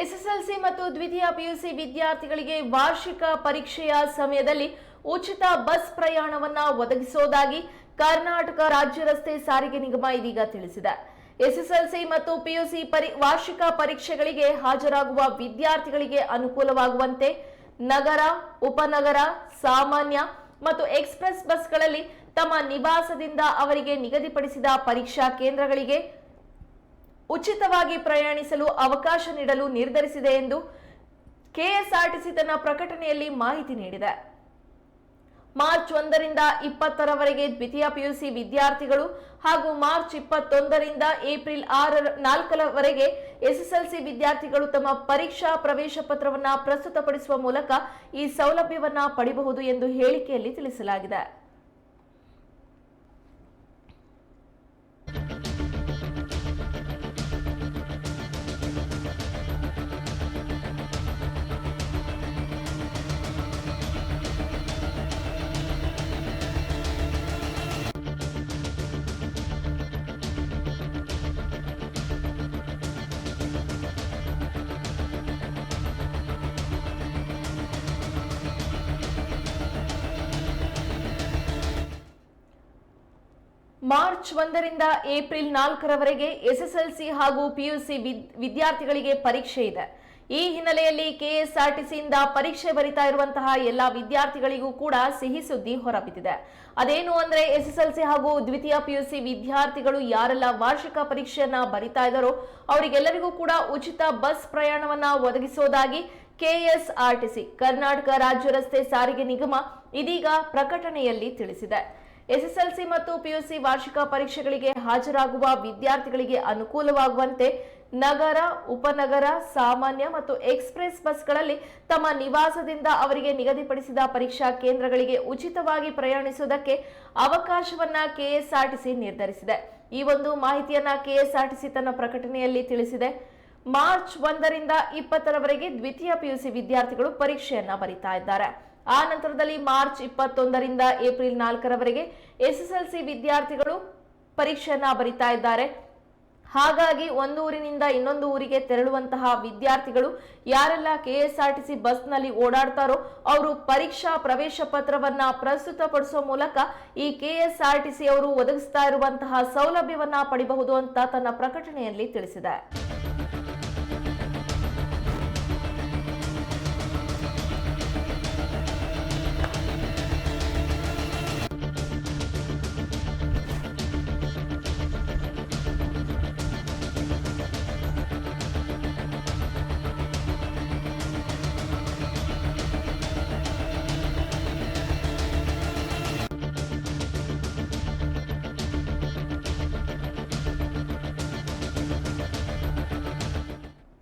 SSLC ಮತ್ತು ದ್ವಿತೀಯ PUC ವಿದ್ಯಾರ್ಥಿಗಳಿಗೆ ವಾರ್ಷಿಕ ಪರೀಕ್ಷೆಯ ಸಮಯದಲ್ಲಿ ಉಚಿತ ಬಸ್ ಪ್ರಯಾಣವನ್ನ ಒದಗಿಸೋದಾಗಿ ಕರ್ನಾಟಕ ರಾಜ್ಯ ರಸ್ತೆ ಸಾರಿಗೆ ನಿಗಮ ಇದೀಗ ತಿಳಿಸಿದೆ. ಎಸ್ಎಸ್ಎಲ್ಸಿ ಮತ್ತು ಪಿಯುಸಿ ಪರಿ, ವಾರ್ಷಿಕ ಪರೀಕ್ಷೆಗಳಿಗೆ ಹಾಜರಾಗುವ ವಿದ್ಯಾರ್ಥಿಗಳಿಗೆ ಅನುಕೂಲವಾಗುವಂತೆ ನಗರ, ಉಪನಗರ, ಸಾಮಾನ್ಯ ಮತ್ತು ಎಕ್ಸ್ಪ್ರೆಸ್ ಬಸ್ಗಳಲ್ಲಿ ತಮ್ಮ ನಿವಾಸದಿಂದ ಅವರಿಗೆ ನಿಗದಿಪಡಿಸಿದ ಪರೀಕ್ಷಾ ಕೇಂದ್ರಗಳಿಗೆ ಉಚಿತವಾಗಿ ಪ್ರಯಾಣಿಸಲು ಅವಕಾಶ ನೀಡಲು ನಿರ್ಧರಿಸಿದೆ ಎಂದು ಕೆಎಸ್ಆರ್ಟಿಸಿ ತನ್ನ ಪ್ರಕಟಣೆಯಲ್ಲಿ ಮಾಹಿತಿ ನೀಡಿದೆ. ಮಾರ್ಚ್ ಒಂದರಿಂದ ಇಪ್ಪತ್ತರವರೆಗೆ ದ್ವಿತೀಯ ಪಿಯುಸಿ ವಿದ್ಯಾರ್ಥಿಗಳು ಹಾಗೂ ಮಾರ್ಚ್ ಇಪ್ಪತ್ತೊಂದರಿಂದ ಏಪ್ರಿಲ್ ಆರರ ನಾಲ್ಕರವರೆಗೆ ಎಸ್ಎಸ್ಎಲ್ಸಿ ವಿದ್ಯಾರ್ಥಿಗಳು ತಮ್ಮ ಪರೀಕ್ಷಾ ಪ್ರವೇಶ ಪತ್ರವನ್ನು ಪ್ರಸ್ತುತಪಡಿಸುವ ಮೂಲಕ ಈ ಸೌಲಭ್ಯವನ್ನು ಪಡೆಯಬಹುದು ಎಂದು ಹೇಳಿಕೆಯಲ್ಲಿ ತಿಳಿಸಲಾಗಿದೆ. ಮಾರ್ಚ್ ಒಂದರಿಂದ ಏಪ್ರಿಲ್ ನಾಲ್ಕರವರೆಗೆ ಎಸ್ಎಸ್ಎಲ್ಸಿ ಹಾಗೂ ಪಿಯುಸಿ ವಿದ್ಯಾರ್ಥಿಗಳಿಗೆ ಪರೀಕ್ಷೆ ಇದೆ. ಈ ಹಿನ್ನೆಲೆಯಲ್ಲಿ ಕೆಎಸ್ಆರ್ಟಿಸಿಯಿಂದ ಪರೀಕ್ಷೆ ಬರಿತಾ ಇರುವಂತಹ ಎಲ್ಲಾ ವಿದ್ಯಾರ್ಥಿಗಳಿಗೂ ಕೂಡ ಸಿಹಿ ಸುದ್ದಿ ಹೊರಬಿದ್ದಿದೆ. ಅದೇನು ಅಂದ್ರೆ ಎಸ್ಎಸ್ಎಲ್ಸಿ ಹಾಗೂ ದ್ವಿತೀಯ ಪಿಯುಸಿ ವಿದ್ಯಾರ್ಥಿಗಳು ಯಾರೆಲ್ಲ ವಾರ್ಷಿಕ ಪರೀಕ್ಷೆಯನ್ನ ಬರಿತಾ ಇದ್ದಾರೋ ಅವರಿಗೆಲ್ಲರಿಗೂ ಕೂಡ ಉಚಿತ ಬಸ್ ಪ್ರಯಾಣವನ್ನ ಒದಗಿಸೋದಾಗಿ ಕೆಎಸ್ಆರ್ಟಿಸಿ, ಕರ್ನಾಟಕ ರಾಜ್ಯ ರಸ್ತೆ ಸಾರಿಗೆ ನಿಗಮ ಇದೀಗ ಪ್ರಕಟಣೆಯಲ್ಲಿ ತಿಳಿಸಿದೆ. ಎಸ್ಎಸ್ಎಲ್ಸಿ ಮತ್ತು ಪಿಯುಸಿ ವಾರ್ಷಿಕ ಪರೀಕ್ಷೆಗಳಿಗೆ ಹಾಜರಾಗುವ ವಿದ್ಯಾರ್ಥಿಗಳಿಗೆ ಅನುಕೂಲವಾಗುವಂತೆ ನಗರ, ಉಪನಗರ, ಸಾಮಾನ್ಯ ಮತ್ತು ಎಕ್ಸ್ಪ್ರೆಸ್ ಬಸ್ಗಳಲ್ಲಿ ತಮ್ಮ ನಿವಾಸದಿಂದ ಅವರಿಗೆ ನಿಗದಿಪಡಿಸಿದ ಪರೀಕ್ಷಾ ಕೇಂದ್ರಗಳಿಗೆ ಉಚಿತವಾಗಿ ಪ್ರಯಾಣಿಸುವುದಕ್ಕೆ ಅವಕಾಶವನ್ನ ಕೆಎಸ್ಆರ್ಟಿಸಿ ನಿರ್ಧರಿಸಿದೆ. ಈ ಒಂದು ಮಾಹಿತಿಯನ್ನ ಕೆಎಸ್ಆರ್ಟಿಸಿ ತನ್ನ ಪ್ರಕಟಣೆಯಲ್ಲಿ ತಿಳಿಸಿದೆ. ಮಾರ್ಚ್ ಒಂದರಿಂದ ಇಪ್ಪತ್ತರವರೆಗೆ ದ್ವಿತೀಯ ಪಿಯುಸಿ ವಿದ್ಯಾರ್ಥಿಗಳು ಪರೀಕ್ಷೆಯನ್ನ ಬರಿತಾ ಇದ್ದಾರೆ. ಆ ನಂತರದಲ್ಲಿ ಮಾರ್ಚ್ ಇಪ್ಪತ್ತೊಂದರಿಂದ ಏಪ್ರಿಲ್ ನಾಲ್ಕರವರೆಗೆ ಎಸ್ಎಸ್ಎಲ್ಸಿ ವಿದ್ಯಾರ್ಥಿಗಳು ಪರೀಕ್ಷೆಯನ್ನ ಬರಿತಾ ಇದ್ದಾರೆ. ಹಾಗಾಗಿ ಒಂದು ಊರಿನಿಂದ ಇನ್ನೊಂದು ಊರಿಗೆ ತೆರಳುವಂತಹ ವಿದ್ಯಾರ್ಥಿಗಳು ಯಾರೆಲ್ಲ ಕೆಎಸ್ಆರ್ಟಿಸಿ ಬಸ್ನಲ್ಲಿ ಓಡಾಡ್ತಾರೋ ಅವರು ಪರೀಕ್ಷಾ ಪ್ರವೇಶ ಪತ್ರವನ್ನ ಪ್ರಸ್ತುತಪಡಿಸುವ ಮೂಲಕ ಈ ಕೆಎಸ್ಆರ್ಟಿಸಿ ಅವರು ಒದಗಿಸ್ತಾ ಇರುವಂತಹ ಸೌಲಭ್ಯವನ್ನ ಪಡಿಬಹುದು ಅಂತ ತನ್ನ ಪ್ರಕಟಣೆಯಲ್ಲಿ ತಿಳಿಸಿದೆ.